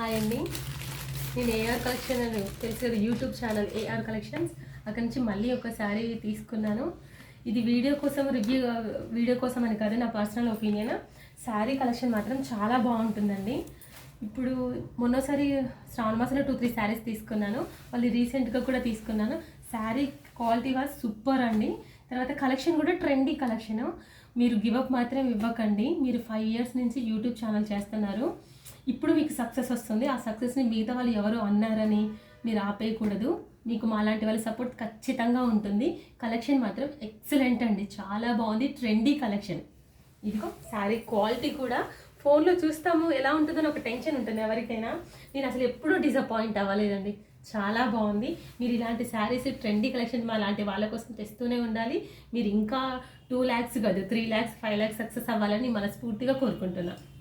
Hi అండి. నేను AR collection అని తెలుసు కదా యూట్యూబ్ ఛానల్ ఏఆర్ కలెక్షన్స్ అక్కడి నుంచి మళ్ళీ ఒక శారీ తీసుకున్నాను. ఇది వీడియో కోసం రివ్యూ వీడియో కోసం అని కాదు నా పర్సనల్ ఒపీనియన్ శారీ కలెక్షన్ మాత్రం చాలా బాగుంటుందండి. ఇప్పుడు మొన్నసారి శ్రావణ మాసంలో టూ త్రీ శారీస్ తీసుకున్నాను. మళ్ళీ రీసెంట్గా కూడా తీసుకున్నాను. శారీ క్వాలిటీ వాజ్ సూపర్ అండి. తర్వాత కలెక్షన్ కూడా ట్రెండీ కలెక్షన్ మీరు గివప్ మాత్రం ఇవ్వకండి. మీరు ఫైవ్ ఇయర్స్ నుంచి యూట్యూబ్ ఛానల్ చేస్తున్నారు. ఇప్పుడు మీకు సక్సెస్ వస్తుంది. ఆ సక్సెస్ని మిగతా వాళ్ళు ఎవరు అన్నారని మీరు ఆపేయకూడదు. మీకు మాలాంటి వాళ్ళ సపోర్ట్ ఖచ్చితంగా ఉంటుంది. కలెక్షన్ మాత్రం ఎక్సలెంట్ అండి. చాలా బాగుంది. ట్రెండీ కలెక్షన్ ఇదిగో శారీ క్వాలిటీ కూడా ఫోన్లో చూస్తాము ఎలా ఉంటుందని ఒక టెన్షన్ ఉంటుంది ఎవరికైనా. నేను అసలు ఎప్పుడూ డిసప్పాయింట్ అవ్వలేదండి. చాలా బాగుంది. మీరు ఇలాంటి శారీస్ ట్రెండీ కలెక్షన్ మా లాంటి వాళ్ళ కోసం తెస్తూనే ఉండాలి. మీరు ఇంకా టూ ల్యాక్స్ కాదు three lakhs five lakhs success అవ్వాలని మనస్ఫూర్తిగా కోరుకుంటున్నాను